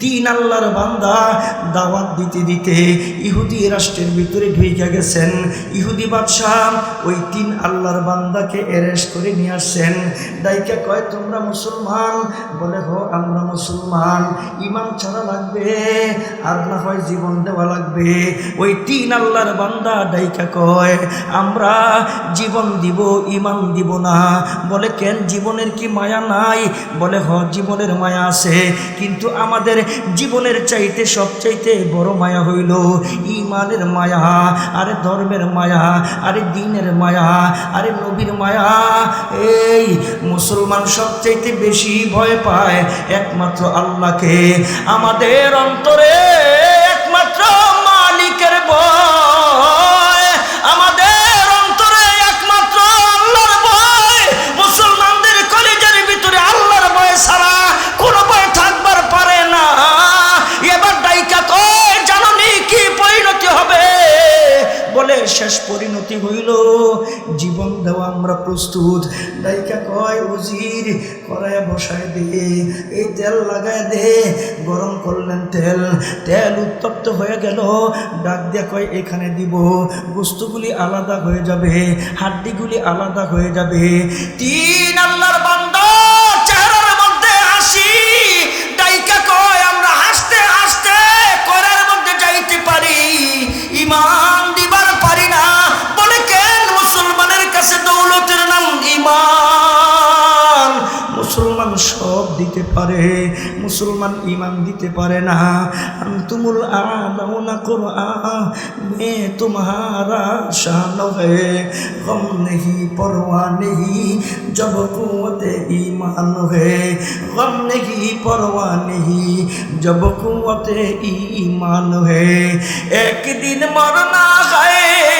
তিন আল্লাহর বান্দা দাওয়াত দিতে দিতে ইহুদি রাষ্ট্রের ভিতরে ঢুইকা গেছেন। ইহুদি বাদশাহ ওই তিন আল্লাহর বান্দাকে অ্যারেস্ট করে নিয়ে আসছেন। ডাইকা কয়, তোমরা মুসলমান? বলে, হো, আমরা মুসলমান। ইমান ছাড়া লাগবে, আর না হয় জীবন দেওয়া লাগবে। ওই তিন আল্লাহর বান্দা ডাইকা কয়, আমরা জীবন দিব, ইমান দিব না। বলে, কেন? জীবনের কি মায়া নাই? বলে, হ, জীবনের মায়া আছে। কিন্তু আমাদের জীবনের চাইতে সবচাইতে বড় মায়া হইল ইমানের মায়া, আরে ধর্মের মায়া, আরে দিনের মায়া, আরে নবীর মায়া। এই মুসলমান সবচাইতে বেশি ভয় পায় একমাত্র আল্লাহকে। আমাদের অন্তরে শেষ পরিণতি হইল। জীবন দেওয়া আমরা প্রস্তুত। দায়িকা কয়, উজির কড়ায় বসায় দে, এই তেল লাগায় দে, গরম করলেন তেল। তেল উত্তপ্ত হয়ে গেল। ডাক দিয়া কয়, এখানে দিব। বস্তুগুলি আলাদা হয়ে যাবে, হাড্ডিগুলি আলাদা হয়ে যাবে। তিন দিতে পারে, মুসলমান ইমান দিতে পারে না। তুমুল আলাউনা করো মে তোমারা শান হে গম নেহি, পরোয়া নেহি, জব কুয়তে ইমান হে গম নেহি, পরোয়া নেহি, জব কুয়তে ইমান হে একদিন মরনা হয়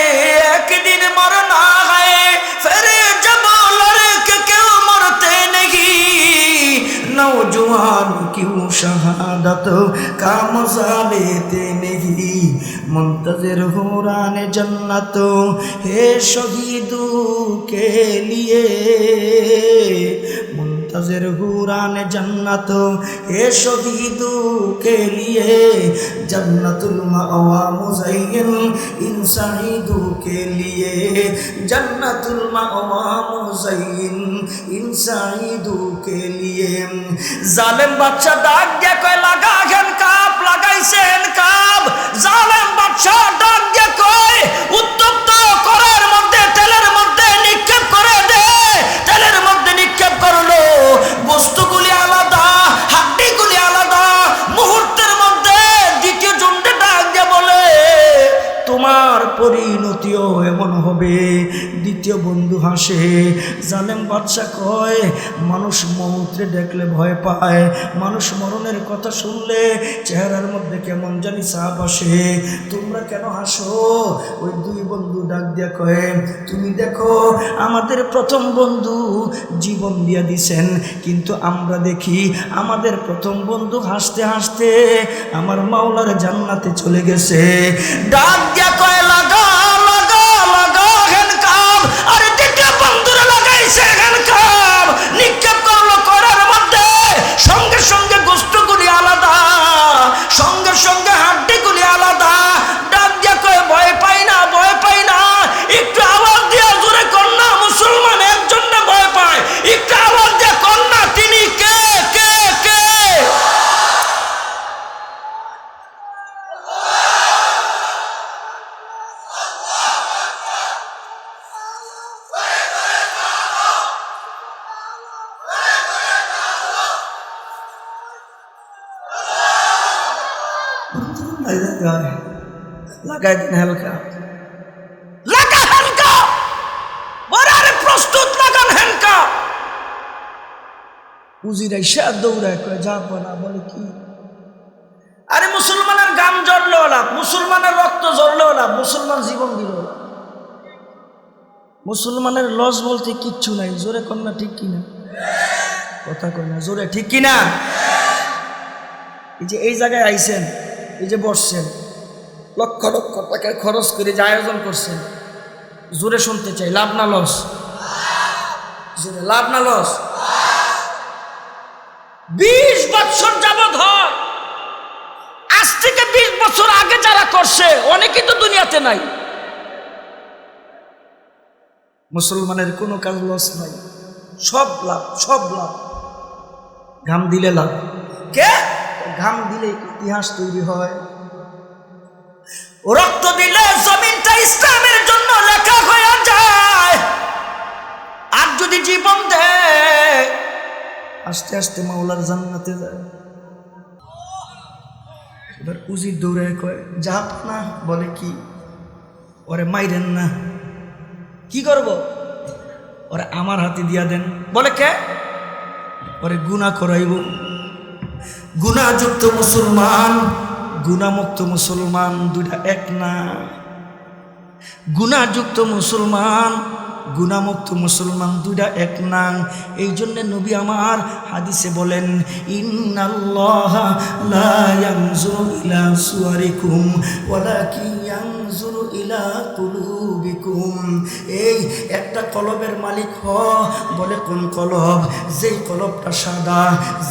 জোয়ান কেউ শাহাদাত কাম জালেতে নেহি মন্তজের হুরানে জন্নাত হে শহীদ কে লিয়ে তজের হুরান জন্নত এসো দিদু কে লিয়ে জন্নতুল মাওয়া মুজাইন ইনসাইদু কে লিয়ে জন্নতুল মাওয়া মুজাইন ইনসাইদু কে লিয়ে জালেম বাচ্চা ডাক দিয়ে কয়, লাগা হেন কাপ, লাগাইছেন কাপ। জালেম বাচ্চা তোমার পরিণতিও এমন হবে। দ্বিতীয় বন্ধু হাসে, জালেম বাদশা কয়? মানুষ মৌত্রে দেখলে ভয় পায়। মানুষ মরণের কথা শুনলে চেহারার মধ্যে কেমন জানি চাপ আসে। তোমরা কেন হাসো? ওই দুই বন্ধু ডাক দিয়া কয়, তুমি দেখো, আমাদের প্রথম বন্ধু জীবন দিয়া দিছেন। কিন্তু আমরা দেখি, আমাদের প্রথম বন্ধু হাসতে হাসতে আমার মাওলার জান্নাতে চলে গেছে। ডাক দিয়া লাগাই দিন হালকা। লাগা হালকা! বরারে প্রস্তুত লাগান হালকা! উজিরা দৌড়ায় কয় যাব না বলে কি? আরে মুসলমানের গান জ্বললো না মুসলমানের রক্ত জ্বললো না মুসলমান জীবন দিল মুসলমানের লস বলতে কিচ্ছু নাই জোরে কন্যা ঠিক কিনা? কথা কয় না জোরে ঠিক কিনা? এই যে এই জায়গায় আইছেন এই যে বসছেন লক্ষ লক্ষ টাকা খরচ করে যে আয়োজন করছেন। জোরে শুনতে চাই, লাভ না লস? জোরে, লাভ না লস? বিশ বৎসর যাবৎ হয়। যারা করছে, অনেকেই তো দুনিয়াতে নাই। মুসলমানের কোনো কাজ লস নাই। সব লাভ সব লাভ। ঘাম দিলে লাভ। কে? ঘাম দিলে ইতিহাস তৈরি হয়। রক্ত দিলে জমিনটা ইসলামের জন্য লেখা হয়ে যায়। আর যদি জীবন দেয়, আস্তে আস্তে মাওলার জান্নাতে যায়। এবার উজির দৌড়ে কয় যা না, বলে কি, ওরে মাইরেন না। কি করব? ওরে আমার হাতে দিয়া দেন। বলে কে? ওরে গুণা করাইব। গুণাযুক্ত মুসলমান। গুণামুক্ত মুসলমান দুইটা এক না। গুণাযুক্ত মুসলমান গুণামুক্ত মুসলমান দুইটা এক না। এই জন্যে নবী আমার হাদিসে বলেন ইলা এই একটা কলবের মালিক হ, বলে কোন কলব? যেই কলবটা সাদা,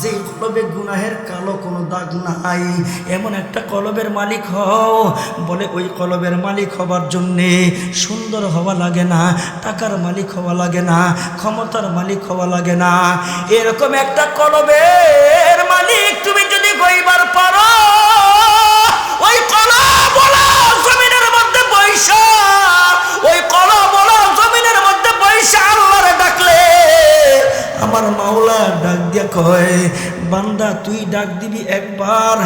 যেই কলবে গুনাহের কালো কোনো দাগ নাই। এমন একটা কলবের মালিক হও, বলে ওই কলবের মালিক হবার জন্যে সুন্দর হওয়া লাগে না। টাকার মালিক হওয়া লাগে না, ক্ষমতার মালিক হওয়া লাগে না। এরকম একটা কলবের মালিক তুমি যদি গইবার পারো, ওই কলব বলো জমিনের মধ্যে বৈশা, ওই কলব বলো জমিনের মধ্যে বৈশা আল্লাহরে ডাকলে, আমার মাওলা ডাক দিয়া কয়, বান্দা, তুই ডাক দিবি একবার,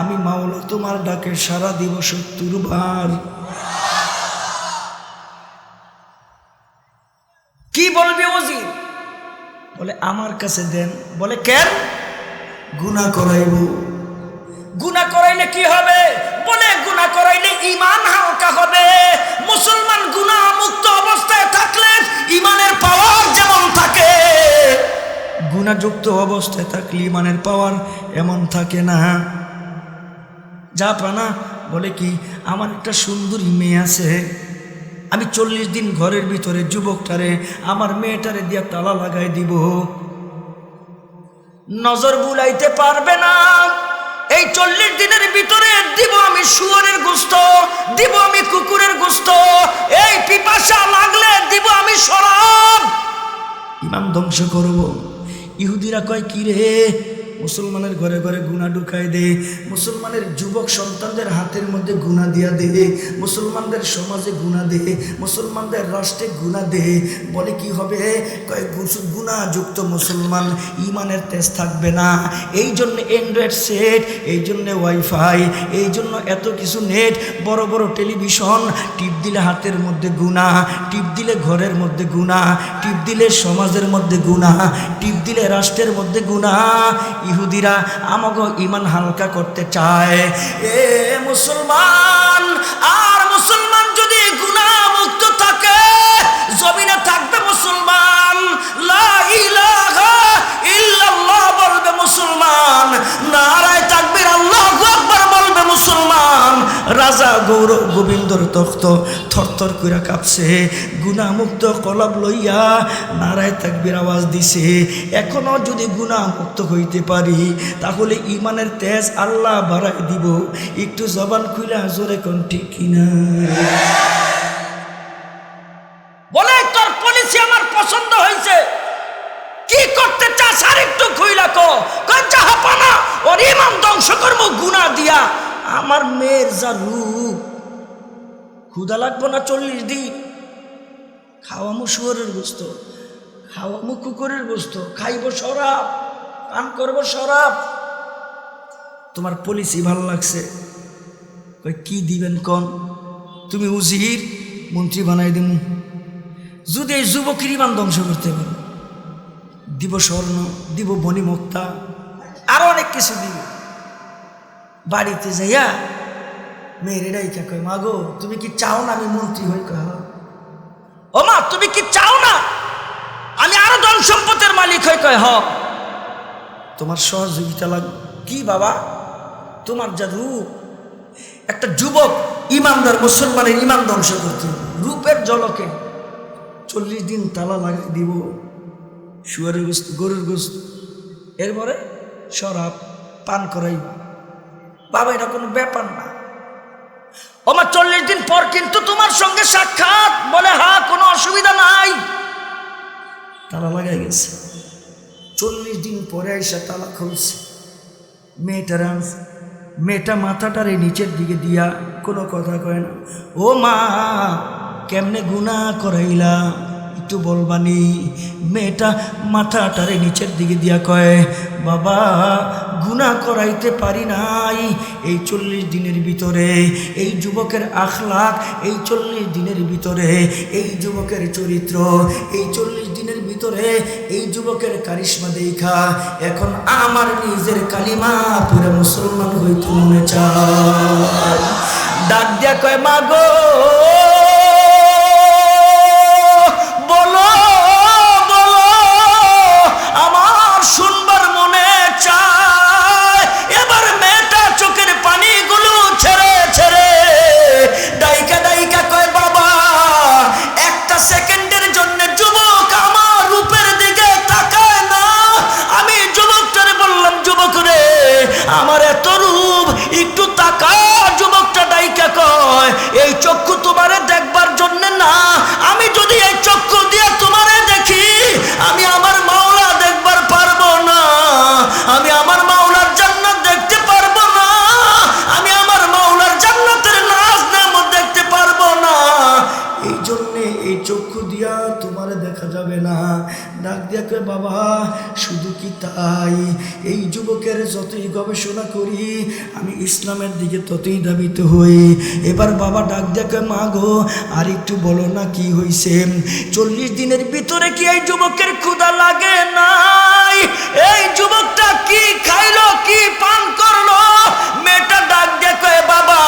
আমি মাওলা তোমার ডাকে সারা দিব সত্তর বার কি বলবি ওজির বলে আমার কাছে দেন। বলে, কেন? গুণা করাইব। গুণা করাইলে কি হবে? বলে গুণা করাইলে ইমান হালকা হবে। মুসলমান গুণা মুক্ত অবস্থায় থাকলে ইমানের পাওয়ার যেমন থাকে। গুণাযুক্ত অবস্থায় থাকলে ইমানের পাওয়ার এমন থাকে না। যা প্রাণা বলে কি, আমার একটা সুন্দরী মেয়ে আছে। আমি চল্লিশ দিন ঘরের ভিতরে যুবকটারে, আমার মেয়েটারে দিয়া তালা লাগাই দিব। নজর বুলাইতে পারবে না। এই চল্লিশ দিনের ভিতরে দিব আমি শুয়োরের গোস্ত, দিব আমি কুকুরের গোস্ত, এই পিপাসা লাগলে দিব আমি শরাব। ইমান ধ্বংস করব। ইহুদিরা কয় কি রে মুসলমানের ঘরে ঘরে গুণা ঢুকাই দে, মুসলমানের যুবক সন্তানদের হাতের মধ্যে গুণা দিয়া দে, মুসলমানদের সমাজে গুণা দে, মুসলমানদের রাষ্ট্রে গুণা দে। বলে কি হবে? কয় গুণাযুক্ত মুসলমান ইমানের তেজ থাকবে না। এই জন্য অ্যান্ড্রয়েড সেট এই জন্য ওয়াইফাই এই জন্য এত কিছু নেট বড় বড় টেলিভিশন টিপ দিলে হাতের মধ্যে গুণা, টিপ দিলে ঘরের মধ্যে গুণা, টিপ দিলে সমাজের মধ্যে গুণা, টিপ দিলে রাষ্ট্রের মধ্যে গুণা। ইহুদিরা আমাকে ইমান হালকা করতে চায়। এ মুসলমান, আর মুসলমান যদি গুণামুক্ত থাকে, জমিনে থাকবে মুসলমান। লা ইলাহা ইল্লাল্লাহ বলবে মুসলমান। নারায় বলবে মুসলমান রাজা গৌর গোবিন্দর তখ্ত থরথর কইরা কাঁপছে, গুণামুক্ত কলব লইয়া নারায় তাকবীর আওয়াজ দিছে। এখনও যদি গুণামুক্ত হইতে পারি, তাহলে ইমানের তেজ আল্লাহ বাড়াই দিব। একটু জবান খুইলা জোরে কোন ঠিক কিনা? বলে, তোর পলিসি আমার পছন্দ হয়েছে কি করতে চাস আর একটু খুইলা কো। জাহাপানা ওর ইমান ধ্বংস করব গুণা দিয়া। আমার মেয়ের যা রূপ ক্ষুদা লাগবো না চল্লিশ দিন? খাওয়ামো শুয়ারের গোস্ত, খাওয়ামো কুকুরের গোস্ত, খাইব শরাব, পান করব শরাব। তোমার পলিসি ভালো লাগছে। কি দিবেন কন? তুমি উজির, মন্ত্রী বানাই দিম। যদি এই যুবকের ইমান ধ্বংস করতে পারো, দিব স্বর্ণ, দিব বনিমুক্তা আরও অনেক কিছু দিব। বাড়িতে যাইয়া মেয়ের ডাইকা কয়, মা গো, তুমি কি চাও না আমি মন্ত্রী হই? কহ ও মা, তুমি কি চাও না আমি আরও ধন সম্পদের মালিক হই? কয় হ তোমার সহযোগিতা লাগ কি বাবা? তোমার যা রূপ একটা যুবক ইমানদার, মুসলমানের ইমান ধ্বংস করতে রূপের জলকে চল্লিশ দিন তালা লাগাই দিব। শুয়ারের গোস্ত, গরুর গোস্ত। এরপরে শরাব, পান করাই বাবা, এটা কোনো ব্যাপার না। আমার চল্লিশ দিন পর কিন্তু তোমার সঙ্গে সাক্ষাৎ। বলে, হা, কোনো অসুবিধা নাই। তালা লাগাই গেছে। চল্লিশ দিন পরে এসে তালা খুলছে। মেয়েটার। মেয়েটা এই নিচের দিকে দিয়া কোনো কথা কয় না। ও মা কেমনে গুণা করাইলা? একটু বলবানি। মেয়েটা মাথাটারে নিচের দিকে দিয়া কয়, বাবা গুণা করাইতে পারি নাই এই চল্লিশ দিনের ভিতরে। এই যুবকের আখলাক এই চল্লিশ দিনের ভিতরে। এই যুবকের চরিত্র এই চল্লিশ দিনের ভিতরে। এই যুবকের কারিশ্মা দেখা। এখন আমার নিজের কালিমা পুরো মুসলমান হইতে মনে চায়। ডাক দিয়া কয় মাগো চায় তাই এই যুবকের যতই গবেষণা করি, আমি ইসলামের দিকে ততই দাবিত হই। এবার বাবা ডাক কয় মা গো, আর একটু বলো না কি হইছে? চল্লিশ দিনের ভিতরে কি এই যুবকের ক্ষুধা লাগে নাই? এই যুবকটা কি খাইলো, কি পান করল? মেয়েটা ডাক কয় বাবা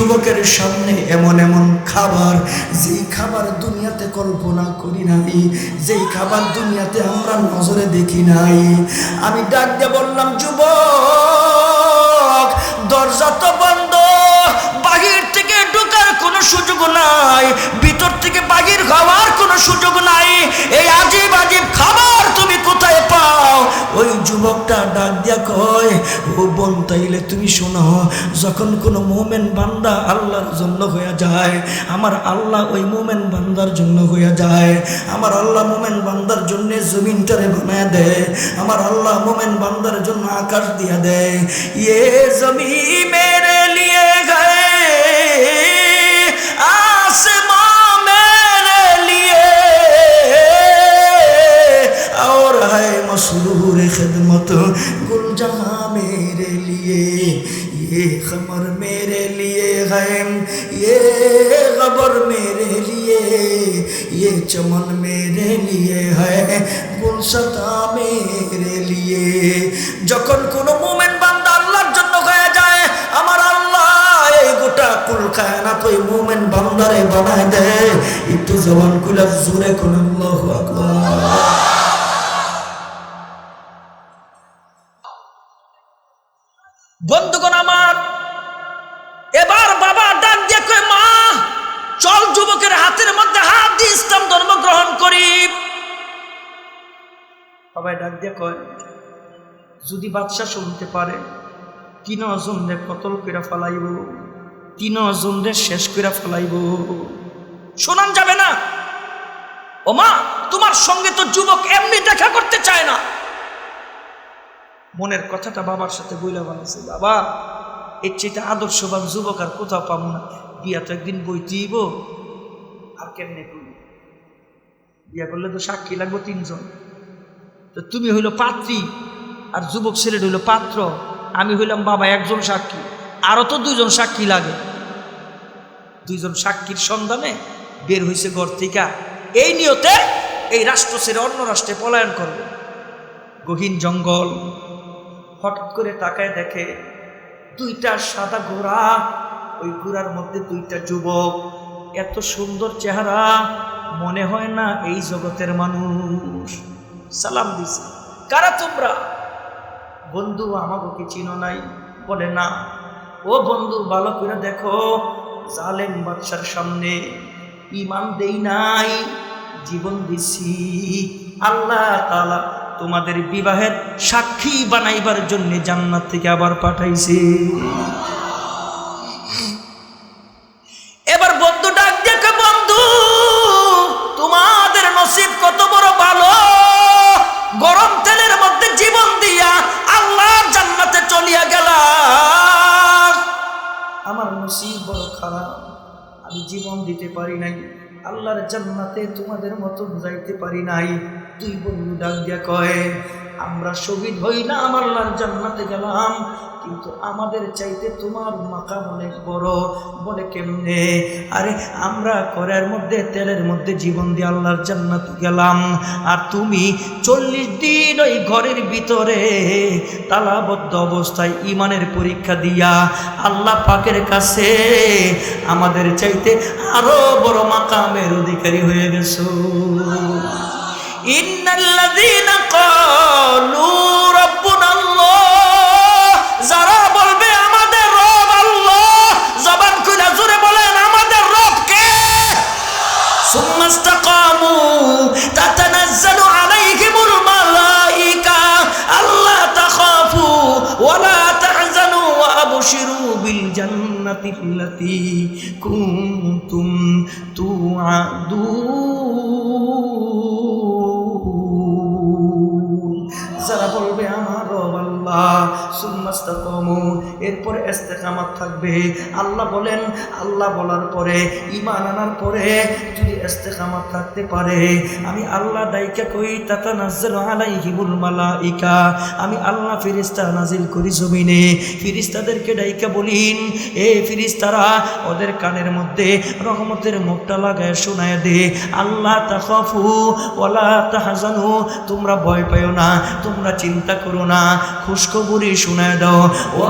যুবকের সামনে এমন এমন খাবার, যেই খাবার দুনিয়াতে কল্পনা করি নাই, যেই খাবার দুনিয়াতে আমরা নজরে দেখি নাই। আমি ডাক দিয়ে বললাম, যুবক, দরজা তো বন্ধ, বাহির কোনো সুযোগ নাই। ভিতর থেকে বাহির খাওয়ার কোনো সুযোগ নাই। এই খাবার তুমি কোথায় পাও? ওই যুবকটা ডাক দিয়া কয়, ও বোন, তাইলে তুমি শোনো, যখন কোনো মোমেন বান্দা আল্লাহর জন্য যায়, আমার আল্লাহ ওই মোমেন বান্দার জন্য হয়ে যায়। আমার আল্লাহ মোমেন বান্দার জন্য জমিনটারে বানায় দেয়। আমার আল্লাহ মোমেন বান্দার জন্য আকাশ দিয়া দেয়। ইয়ে জমি মেরে লিয়ে चमन मेरे लिए है गुलसता मेरे लिए যখন কোনো মোমেন্ট বান্দা আল্লাহর জন্য হয়ে যায় আমার আল্লাহ এই গোটা কুল কায়নাত ওই মোমেন বান্দারে বানায় দেয় একটু জবান খুলে জোরে কোন আল্লাহু আকবার বন্ধুগণ চল যুবকের হাতের মধ্যে হাত দিয়ে ইসলাম ধর্ম গ্রহণ করি। সবাই ডাক দিয়ে কয় যদি বাদশা শুনতে পারে তিন অজনরে কতল করে ফেলাইব তিন অজনরে শেষ করে ফেলাইব। শোনান যাবে না। ও মা তোমার সঙ্গে তো যুবক এমনি দেখা করতে চায় না। মনের কথাটা বাবার সাথে বইলা বানাইছে বাবা এর চেয়ে আদর্শবান যুবক আর কোথাও পাবো না। বিয়া তো একদিন বইতেইব আর কেমনে করব? বিয়া করলে তো সাক্ষী লাগবো তিনজন। তো তুমি হইল পাত্রী, আর যুবক ছেলেটা হইল পাত্র, আমি হইলাম বাবা একজন সাক্ষী, আরও তো দুইজন সাক্ষী লাগে। দুইজন সাক্ষীর সন্ধানে বের হয়েছে ঘর থেকে। এই নিয়তে এই রাষ্ট্র ছেড়ে অন্য রাষ্ট্রে পলায়ন করবে। গহীন জঙ্গল, হঠাৎ করে তাকায় দেখে দুইটা সাদা ঘোড়া ওই ঘোড়ার মধ্যে দুইটা যুবক, এত সুন্দর চেহারা, মনে হয় না এই জগতের মানুষ। সালাম দিছে, কারা তোমরা? বন্ধু আমাকে চিনো নাই? বলে না। ও বন্ধু, ভালো করে দেখো, জালেম বাদশার সামনে ইমান দেই নাই, জীবন দিছি। আল্লাহ তালা তোমাদের বিবাহের সাক্ষী বানাইবার জন্য জান্নাত থেকে আবার পাঠাইছে। নসিব বড় খারাপ আমি জীবন দিতে পারি নাই। আল্লাহর জান্নাতে তোমাদের মতো বুঝাইতে পারি নাই। তুই বন্ধু ডাক দিয়া কয় আমরা শহীদ হইলাম, আল্লাহর জান্নাতে গেলাম, কিন্তু আমাদের চাইতে তোমার মাকাম অনেক বড়। বলে কেমনে? আরে, আমরা করের মধ্যে, তেলের মধ্যে জীবন দিয়ে আল্লাহর জান্নাত গেলাম, আর তুমি চল্লিশ দিন ওই ঘরের ভিতরে তালাবদ্ধ অবস্থায় ইমানের পরীক্ষা দিয়া আল্লাহ পাকের কাছে আমাদের চাইতে আরও বড় মাকামের অধিকারী হয়ে গেছো। ইন্নাল্লাযীনা ক্বালু রাব্বুনাল্লাহ। যারা বলবে, আমাদের রব আল্লাহ। জবান খুলে জোরে বলেন, আমাদের রব কে? সুম্মা ইসতাকামু তাতানাজ্জালু আলাইহিমুল মালাইকা। আল্লা তাখাফু ওয়া লা তাহজানু ওয়া আবশিরু বিল জান্নাতি এরপরে ইস্তেকামাত থাকবে। আল্লাহ বলেন, আল্লাহ বলার পরে ইমান আনার পরে যদি ইস্তেকামাত থাকতে পারে, আমি আল্লাহ দায়িকা কই, তাতানাজ্জালু মালা ইকা আমি আল্লাহ ফেরেশতা নাজিল করি জমিনে। ফিরিস্তাদেরকে ডাইকা বলিন, এ ফিরিস্তারা ওদের কানের মধ্যে রহমতের মুখটা লাগায় শোনায় দে। আল্লাহ তাখাফু ওয়ালা তাহজানু, তোমরা ভয় পাইও না, তোমরা চিন্তা করো না খুশখবরি শোনায় দাও। ও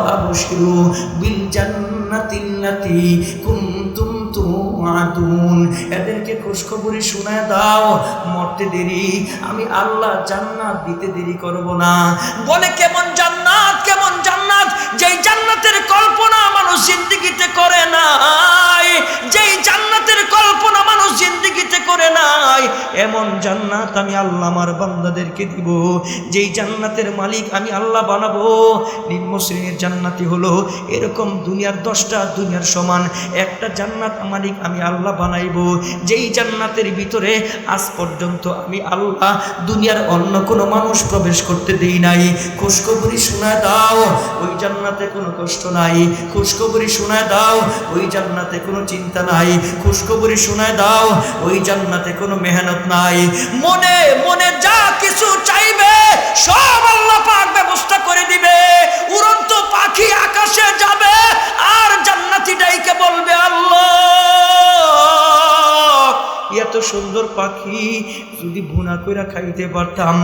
আবশিরু বিল জান্নাতিল্লাতি কুনতুম তুআদুন এদেরকে খুশখবরি শোনায় দাও, মরতে দেরি, আমি আল্লাহ জান্নাত দিতে দেরি করব না। বলে কেমন জান্নাত? যেই জান্নাতের কল্পনা মানুষ জিন্দিগিতে করে নাই, যেই জান্নাতের কল্পনা মানুষ জিন্দিগিতে করে নাই, এমন জান্নাত আমি আল্লাহ আমার বান্দাদেরকে দিব। যেই জান্নাতের মালিক আমি আল্লাহ বানাবো, নিম্ন শ্রেণির জান্নাতি হলো এরকম দুনিয়ার দশটা দুনিয়ার সমান। একটা জান্নাত মালিক আমি আল্লাহ বানাইবো। যেই জান্নাতের ভিতরে আজ পর্যন্ত আমি আল্লাহ দুনিয়ার অন্য কোনো মানুষ প্রবেশ করতে দেই নাই। খুশখবরি শোনা দাও, ওই জান্নাতে কোনো কষ্ট নাই। খুশখবরি শোনা দাও, ওই জান্নাতে কোনো চিন্তা নাই। খুশখবরি শোনায় দাও, ওই জান্নাতে কোনো মেহনত নাই। মনে মনে যা কিছু চাইবে, সব আল্লাহ পাক ব্যবস্থা করে দিবে। উড়ন্ত পাখি আকাশে যাবে, আর জান্নাতি ডাইকে বলবে আল্লাহ। এত সুন্দর পাখি যদি ভুনা কইরা খাইতে পারতাম,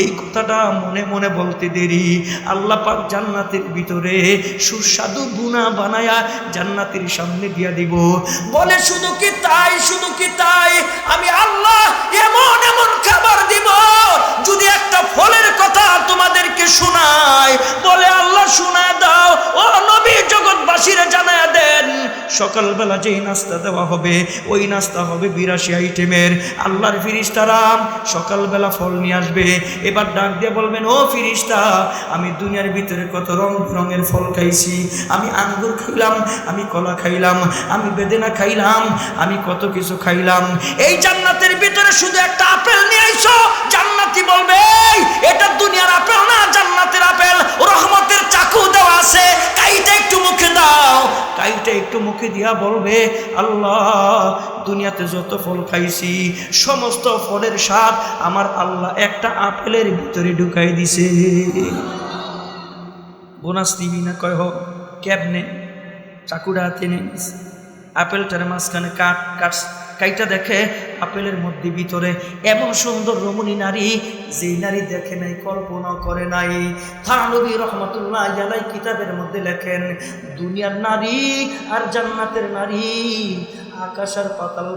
এই কথাটা মনে মনে বলতে দেরি। আল্লাহ পাক জান্নাতের ভিতরে সুস্বাদু বুনা বানায়া জান্নাতের সামনে দিয়া দিব। বলে, শুধু কি তাই, শুধু কি তাই? আমি আল্লাহ সকালবেলা যেই নাস্তা দেওয়া হবে, ওই নাস্তা হবে বিরাশি আইটেমের। আল্লাহর ফিরিস্তারাম সকালবেলা ফল নিয়ে আসবে। এবার ডাক দিয়ে বলবেন, ও ফিরিস্তা, আমি দুনিয়ার ভিতরে কত রং রঙের ফল খাইছি। আমি আঙ্গুর খাইলাম, আমি কলা খাইলাম, আমি বেদেনা খাইলাম, আমি কত কিছু খাইলাম। এই জান্নাতের ভিতরে শুধু একটা আপেল নিয়ে আইছো? জান্নাতি বলবে এটা দুনিয়ার আপেল না, জান্নাতের আপেল। রহমতের চাকু মুখে দিয়া বলবে, আল্লাহ, দুনিয়াতে যত ফল খাইছি, সমস্ত ফলের স্বাদ আমার আল্লাহ একটা আপেলের ভিতরে ঢুকাই দিছে। বোনাস দিবি না? কয় হোক, ক্যাব নে চাকুটা হাতে নিছে। আপেলটার মাঝখানে কাট কাট কাইটা দেখে, আপেলের মধ্যে ভিতরে এমন সুন্দর রমণী নারী, যেই নারী দেখে নাই কল্পনা করে নাই। থানবী রহমতুল্লাহ আলাই কিতাবের মধ্যে লেখেন, দুনিয়ার নারী আর জান্নাতের নারী, আকাশ আর পাতাল